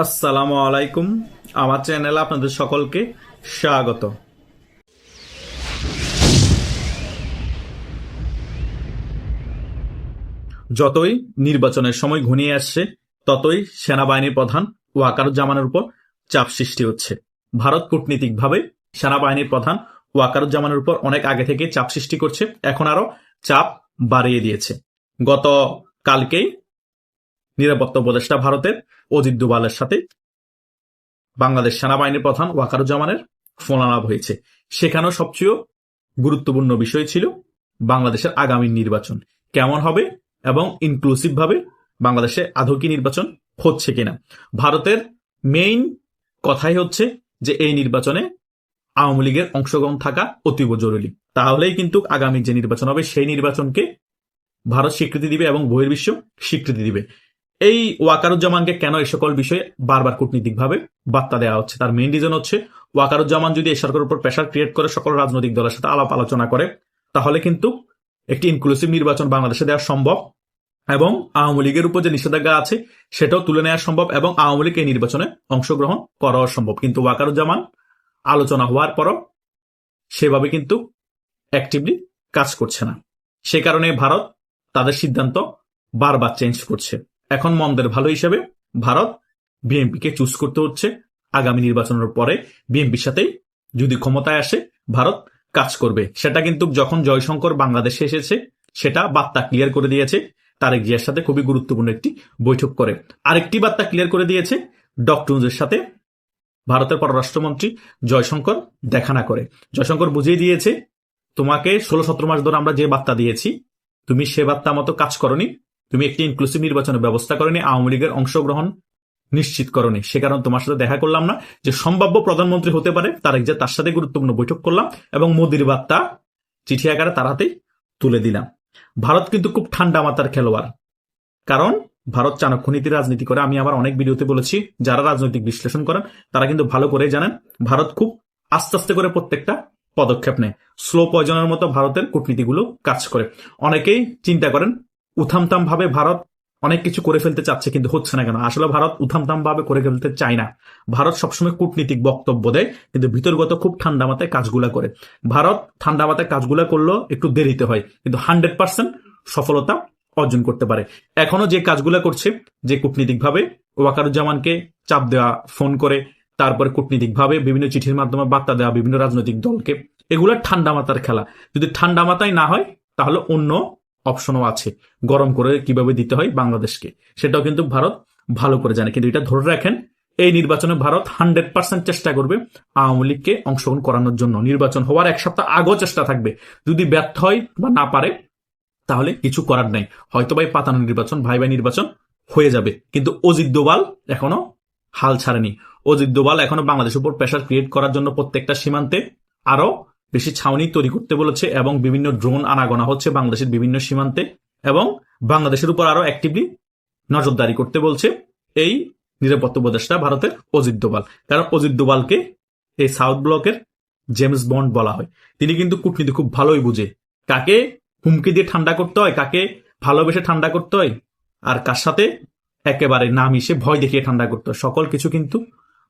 আসসালামু আলাইকুম। আমার চ্যানেলে আপনাদের সকলকে স্বাগত। যতই নির্বাচনের সময় ঘনিয়ে আসছে, ততই সেনাবাহিনীর প্রধান ওয়াকারুজ্জামানের উপর চাপ সৃষ্টি হচ্ছে। ভারত কূটনীতিকভাবে সেনাবাহিনীর প্রধান ওয়াকারুজ্জামানের উপর অনেক আগে থেকে চাপ সৃষ্টি করছে, এখন আরও চাপ বাড়িয়ে দিয়েছে। গত কালকেই নিরাপত্তা উপদেষ্টা ভারতের অজিত দুবালের সাথে বাংলাদেশ সেনাবাহিনীর প্রধান ওয়াকারুজ্জামানের ফোন আলাপ হয়েছে। সেখানেও সবচেয়ে গুরুত্বপূর্ণ বিষয় ছিল বাংলাদেশের আগামী নির্বাচন। কেমন হবে এবং ইনক্লুসিভ ভাবে বাংলাদেশে আদৌ কি নির্বাচন হচ্ছে কিনা? ভারতের মেইন কথাই হচ্ছে যে এই নির্বাচনে আওয়ামী লীগের অংশগ্রহণ থাকা অতীব জরুরি। তাহলেই কিন্তু আগামী যে নির্বাচন হবে, সেই নির্বাচনকে ভারত স্বীকৃতি দিবে এবং বহির্বিশ্ব স্বীকৃতি দিবে। এই ওয়াকারুজ্জামানকে কেন এই সকল বিষয়ে বারবার কূটনীতিকভাবে বার্তা দেওয়া হচ্ছে? তার মেইন রিজন হচ্ছে, ওয়াকারুজ্জামান যদি এই সরকারের উপর প্রেশার ক্রিয়েট করে সকল রাজনৈতিক দলের সাথে আলাপ আলোচনা করে, তাহলে কিন্তু একটি ইনক্লুসিভ নির্বাচন বাংলাদেশে দেওয়া সম্ভব এবং আওয়ামী লীগের উপর যে নিষেধাজ্ঞা আছে, সেটাও তুলে নেওয়া সম্ভব এবং আওয়ামী লীগ এই নির্বাচনে অংশগ্রহণ করাও সম্ভব। কিন্তু ওয়াকারুজ্জামান আলোচনা হওয়ার পরও সেভাবে কিন্তু অ্যাক্টিভলি কাজ করছে না। সে কারণে ভারত তাদের সিদ্ধান্ত বারবার চেঞ্জ করছে। এখন মন্দের ভালো হিসেবে ভারত বিএনপিকে চুজ করতে হচ্ছে। আগামী নির্বাচনের পরে বিএনপির সাথেই যদি ক্ষমতায় আসে, ভারত কাজ করবে। সেটা কিন্তু যখন জয়শঙ্কর বাংলাদেশে এসেছে, সেটা বার্তা ক্লিয়ার করে দিয়েছে। তারেক জিয়ার সাথে খুবই গুরুত্বপূর্ণ একটি বৈঠক করে। আরেকটি বার্তা ক্লিয়ার করে দিয়েছে, ডক্টর সাথে ভারতের পররাষ্ট্রমন্ত্রী জয়শঙ্কর দেখা না করে। জয়শঙ্কর বুঝিয়ে দিয়েছে, তোমাকে ষোলো সতেরো মাস ধরে আমরা যে বার্তা দিয়েছি, তুমি সে বার্তা মতো কাজ করনি। তুমি একটি ইনক্লুসিভ নির্বাচনের ব্যবস্থা করনি, আওয়ামী লীগের অংশগ্রহণ নিশ্চিত করনি। সে কারণে তোমার সাথে দেখা করলাম না। যে সম্ভাব্য প্রধানমন্ত্রী হতে পারে, তার যে তার সাথে গুরুত্বপূর্ণ বৈঠক করলাম এবং মোদির বার্তা চিঠি আকারে তার হাতেই তুলে দিলাম। ভারত কিন্তু খুব ঠান্ডা মাতার খেলোয়াড়। কারণ ভারত চাণক্য নীতি রাজনীতি করে, আমি আবার অনেক ভিডিওতে বলেছি, যারা রাজনৈতিক বিশ্লেষণ করেন, তারা কিন্তু ভালো করে জানেন, ভারত খুব আস্তে আস্তে করে প্রত্যেকটা পদক্ষেপ নেয়। স্লো পয়জনের মতো ভারতের কূটনীতিগুলো কাজ করে। অনেকেই চিন্তা করেন উথামতাম ভাবে ভারত অনেক কিছু করে ফেলতে চাচ্ছে, কিন্তু হচ্ছে না কেন? আসলে ভারত উথামতাম ভাবে করে ফেলতে চায় না। ভারত সবসময় কূটনীতিক বক্তব্য দেয়, কিন্তু ভিতরগত খুব ঠান্ডা মাথায় কাজগুলা করে। ভারত ঠান্ডা মাথায় কাজগুলা করলেও একটু দেরিতে হয়, কিন্তু হান্ড্রেড পার্সেন্ট সফলতা অর্জন করতে পারে। এখনও যে কাজগুলা করছে, যে কূটনীতিক ভাবে ওয়াকারুজ্জামানকে চাপ দেওয়া, ফোন করে, তারপরে কূটনীতিক ভাবে বিভিন্ন চিঠির মাধ্যমে বার্তা দেওয়া, বিভিন্ন রাজনৈতিক দলকে, এগুলো ঠান্ডা মাথার খেলা। যদি ঠান্ডা মাথায় না হয়, তাহলে অন্য অপশনও আছে। গরম করে কীভাবে দিতে হয় বাংলাদেশকে? সেটাও কিন্তু ভারত ভালো করে জানে। কিন্তু এটা ধরে রাখেন, এই নির্বাচনে ভারত হান্ড্রেড পার্সেন্ট চেষ্টা করবে আওয়ামী লীগকে অংশগ্রহণ করানোর জন্য। নির্বাচন হওয়ার এক সপ্তাহ আগেও চেষ্টা থাকবে। যদি ব্যর্থ হয় বা না পারে, তাহলে কিছু করার নাই। হয়তো ভাই পাতানো নির্বাচন, ভাই ভাই নির্বাচন হয়ে যাবে। কিন্তু অজিত দোবাল এখনও হাল ছাড়েনি। অজিত দোবাল এখনও বাংলাদেশের উপর প্রেশার ক্রিয়েট করার জন্য প্রত্যেকটা সীমান্তে আরও বেশি ছাউনি তৈরি করতে বলেছে এবং বিভিন্ন ড্রোন আনাগোনা হচ্ছে বাংলাদেশের বিভিন্ন সীমান্তে এবং বাংলাদেশের উপর আরও অ্যাক্টিভলি নজরদারি করতে বলছে এই নিরাপত্তা উপদেষ্টা ভারতের অজিত দোবাল কারণ অজিত দোবালকে এই সাউথ ব্লকের জেমস বন্ড বলা হয়। তিনি কিন্তু কূটনীতি খুব ভালোই বুঝে। কাকে হুমকি দিয়ে ঠান্ডা করতে হয়, কাকে ভালোবেসে ঠান্ডা করতে হয়, আর কার সাথে একেবারে না মিশে ভয় দেখিয়ে ঠান্ডা করতে হয়, সকল কিছু কিন্তু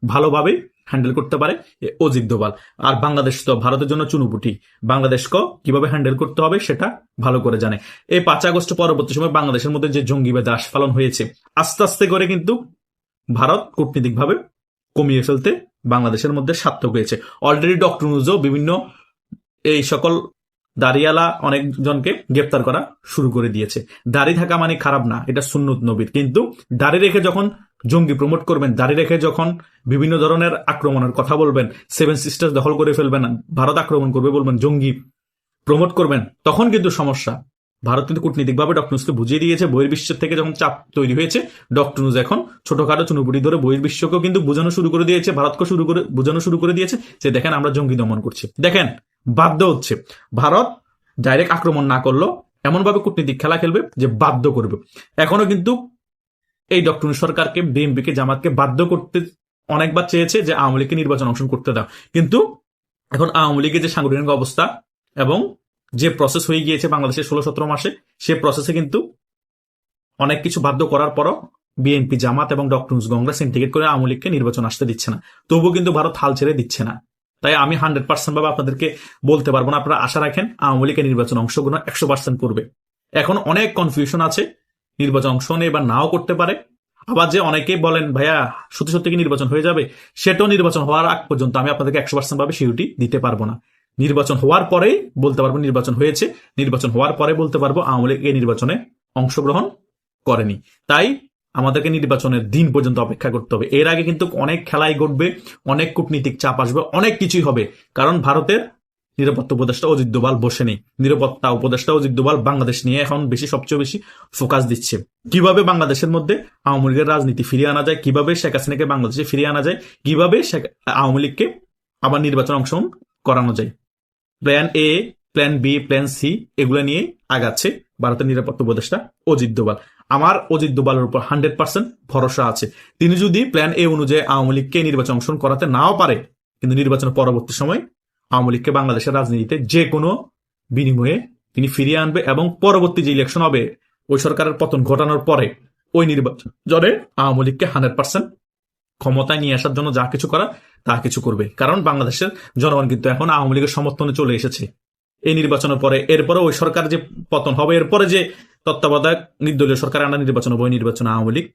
ভালোভাবে হ্যান্ডেল করতে পারে অজিত দোবাল আর বাংলাদেশ তো ভারতের জন্য চুনুপুটি বাংলাদেশকে কীভাবে হ্যান্ডেল করতে হবে সেটা ভালো করে জানে। এই পাঁচ আগস্ট পরবর্তী সময় বাংলাদেশের মধ্যে যে জঙ্গিবাদ আস্ফালন হয়েছে, আস্তে আস্তে করে কিন্তু ভারত কূটনীতিকভাবে কমিয়ে ফেলতে বাংলাদেশের মধ্যে সার্থক হয়েছে। অলরেডি ডক্টর নুজও বিভিন্ন এই সকল দাঁড়িয়ালা অনেকজনকে গ্রেপ্তার করা শুরু করে দিয়েছে। দাড়ি থাকা মানে খারাপ না, এটা সুন্নত নবীর। কিন্তু দাড়ি রেখে যখন জঙ্গি প্রমোট করবেন দাঁড়িয়ে রেখে যখন বিভিন্ন ধরনের আক্রমণের কথা বলবেন সেভেন সিস্টার্স দখল করে ফেলবেন, ভারত আক্রমণ করবে বলবেন, জঙ্গি প্রমোট করবেন, তখন কিন্তু সমস্যা। ভারত কিন্তু কূটনীতিকভাবে ডক্টর নুজকে বুঝিয়ে দিয়েছে বহির্বিশ্বের থেকে যখন চাপ তৈরি হয়েছে ডক্টর নুজ এখন ছোটখাটো চুনুপুটি ধরে বহির্বিশ্বকেও কিন্তু বোঝানো শুরু করে দিয়েছে ভারতকে শুরু করে, বোঝানো শুরু করে দিয়েছে যে দেখেন আমরা জঙ্গি দমন করছি। দেখেন, বাধ্য হচ্ছে। ভারত ডাইরেক্ট আক্রমণ না করল এমনভাবে কূটনীতিক খেলা খেলবে যে বাধ্য করবে। এখনও কিন্তু এই ডক্টর সরকারকে বিএনপিকে জামাতকে বাধ্য করতে অনেকবার চেয়েছে যে আওয়ামী লীগকে নির্বাচন অংশগ্রহণ করতে দাও। কিন্তু এখন আওয়ামী লীগের যে সাংগঠনিক অবস্থা এবং যে প্রসেস হয়ে গিয়েছে বাংলাদেশের ষোলো সতেরো মাসে, সে প্রসেসে কিন্তু অনেক কিছু বাধ্য করার পরও বিএনপি জামাত এবং ডক্টর কংগ্রেস সিন্ডিকেট করে আওয়ামী লীগকে নির্বাচন আসতে দিচ্ছে না। তবুও কিন্তু ভারত হাল ছেড়ে দিচ্ছে না। তাই আমি হান্ড্রেড পার্সেন্ট ভাবে আপনাদেরকে বলতে পারব না। আপনারা আশা রাখেন আওয়ামী লীগের নির্বাচন অংশগ্রহণ একশো পার্সেন্ট করবে। এখন অনেক কনফিউশন আছে। নির্বাচন অংশ নেই বা নাও করতে পারে। আবার যে অনেকেই বলেন, ভাইয়া, সত্যি সত্যি কি নির্বাচন হয়ে যাবে? সেটাও নির্বাচন হওয়ার আগ পর্যন্ত আমি আপনাদেরকে একশো পার্সেন্ট ভাবে সিউটি দিতে পারব না। নির্বাচন হওয়ার পরেই বলতে পারব নির্বাচন হয়েছে। নির্বাচন হওয়ার পরে বলতে পারব আওয়ামী লীগ এই নির্বাচনে অংশগ্রহণ করেনি। তাই আমাদেরকে নির্বাচনের দিন পর্যন্ত অপেক্ষা করতে হবে। এর আগে কিন্তু অনেক খেলাই ঘটবে, অনেক কূটনীতিক চাপ আসবে, অনেক কিছুই হবে। কারণ ভারতের নিরাপত্তা উপদেষ্টা অজিত দোভাল বসে নেই নিরাপত্তা উপদেষ্টা অজিত দোভাল বাংলাদেশ নিয়ে এখন বেশি, সবচেয়ে বেশি ফোকাস দিচ্ছে। কীভাবে বাংলাদেশের মধ্যে আওয়ামী লীগের রাজনীতি ফিরিয়ে আনা যায়? কীভাবে শেখ হাসিনাকে বাংলাদেশে ফিরিয়ে আনা যায়? কীভাবে শেখ- আওয়ামী লীগকে আবার নির্বাচন অংশগ্রহণ করানো যায়? Plan A plan B plan C এগুলো নিয়ে আগাচ্ছে ভারতের নিরাপত্তা উপদেষ্টা অজিত দোভাল। আমার অজিত দোভালের উপর হান্ড্রেড পার্সেন্ট ভরসা আছে। তিনি যদি প্ল্যান এ অনুযায়ী আওয়ামী লীগকে নির্বাচন অংশগ্রহণ করাতে নাও পারে, কিন্তু নির্বাচনের পরবর্তী সময় আওয়ামী লীগকে বাংলাদেশের রাজনীতিতে যে কোনো বিনিময়ে তিনি ফিরিয়ে আনবে এবং পরবর্তী যে ইলেকশন হবে, ওই সরকারের পতন ঘটানোর পরে ওই নির্বাচনে আওয়ামী লীগকে হান্ড্রেড পার্সেন্ট ক্ষমতায় নিয়ে আসার জন্য যা কিছু করা, তা কিছু করবে। কারণ বাংলাদেশের জনগণ কিন্তু এখন আওয়ামী লীগের সমর্থনে চলে এসেছে। এই নির্বাচনের পরে, এরপরে ওই সরকার যে পতন হবে, এরপরে যে তত্ত্বাবধায়ক নির্দলীয় সরকার আনা নির্বাচন হবে, ওই নির্বাচনে আওয়ামী লীগ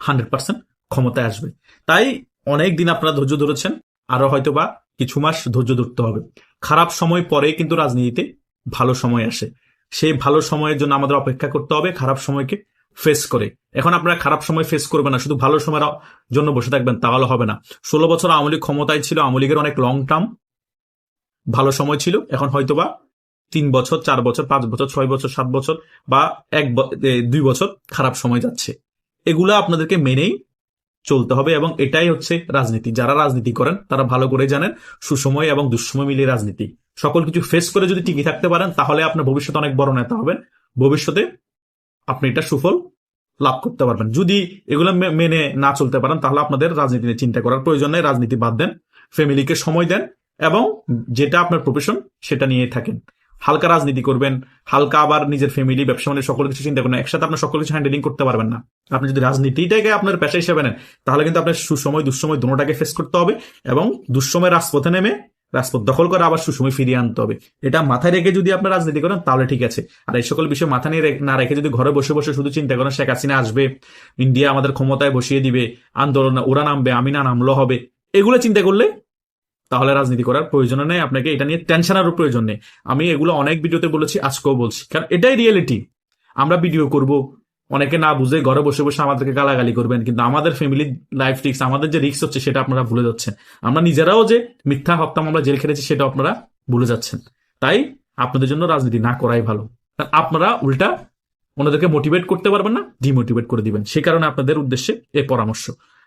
হান্ড্রেড পার্সেন্ট ক্ষমতায় আসবে। তাই অনেক দিন আপনারা ধৈর্য ধরেছেন, আরও হয়তো বা কিছু মাস ধৈর্য ধরতে হবে। খারাপ সময় পরে কিন্তু রাজনীতিতে ভালো সময় আসে। সেই ভালো সময়ের জন্য আমাদের অপেক্ষা করতে হবে, খারাপ সময়কে ফেস করে। এখন আপনারা খারাপ সময় ফেস করবেন না, শুধু ভালো সময়ের জন্য বসে থাকবেন, তাহলে হবে না। ষোলো বছর আওয়ামী লীগ ক্ষমতায় ছিল, আওয়ামী লীগের অনেক লং টার্ম ভালো সময় ছিল, এখন হয়তোবা তিন বছর, চার বছর, পাঁচ বছর, ছয় বছর, সাত বছর বা এক দুই বছর খারাপ সময় যাচ্ছে। এগুলো আপনাদেরকে মেনেই চলতে হবে এবং এটাই হচ্ছে রাজনীতি। যারা রাজনীতি করেন, তারা ভালো করে জানেন সুসময় এবং দুঃসময় মিলিয়ে রাজনীতি। সকল কিছু ফেস করে যদি টিকে থাকতে পারেন, তাহলে আপনার ভবিষ্যতে অনেক বড় নেতা হবেন। ভবিষ্যতে আপনি এটা সুফল লাভ করতে পারবেন। যদি এগুলো মেনে না চলতে পারেন, তাহলে আপনাদের রাজনীতি নিয়ে চিন্তা করার প্রয়োজন নেই। রাজনীতি বাদ দেন ফ্যামিলিকে সময় দেন এবং যেটা আপনার প্রফেশন সেটা নিয়ে থাকেন। হালকা রাজনীতি করবেন, হালকা আবার নিজের ফ্যামিলি ব্যবসা মানে সকল কিছু চিন্তা করেন একসাথে আপনার সকল কিছু হ্যান্ডেলিং করতে পারবেন না। আপনি যদি রাজনীতিটাকে আপনার পেশা হিসেবে নেন, তাহলে কিন্তু আপনার সুসময়, দুঃসময় দুটাকে ফেস করতে হবে এবং দুঃসময় রাজপথে নেমে রাজপথ দখল করে আবার সুসময় ফিরিয়ে আনতে হবে। এটা মাথায় রেখে যদি আপনার রাজনীতি করেন, তাহলে ঠিক আছে। আর এই সকল বিষয় মাথা নিয়ে না রেখে যদি ঘরে বসে বসে শুধু চিন্তা করেন, শেখ হাসিনা আসবে, ইন্ডিয়া আমাদের ক্ষমতায় বসিয়ে দিবে, আন্দোলন ওরা নামবে আমি না নামলো হবে, এগুলো চিন্তা করলে তাহলে রাজনীতি করার প্রয়োজন নেই, আপনাকে এটা নিয়ে টেনশন আরও প্রয়োজন নেই। আমি এগুলো অনেক ভিডিওতে বলেছি, আজকেও বলছি। কারণ এটাই রিয়েলিটি আমরা ভিডিও করব, অনেকে না বুঝে ঘরে বসে বসে আমাদেরকে গালাগালি করবেন, কিন্তু আমাদের ফ্যামিলির লাইফ রিক্স আমাদের যে রিক্স হচ্ছে সেটা আপনারা ভুলে যাচ্ছেন। আমরা নিজেরাও যে মিথ্যা হত্যা মামলা জেল খেটেছি সেটা আপনারা ভুলে যাচ্ছেন। তাই আপনাদের জন্য রাজনীতি না করাই ভালো। কারণ আপনারা উল্টা ওনাদেরকে মোটিভেট করতে পারবেন না ডিমোটিভেট করে দিবেন। সেই কারণে আপনাদের উদ্দেশ্যে এই পরামর্শ।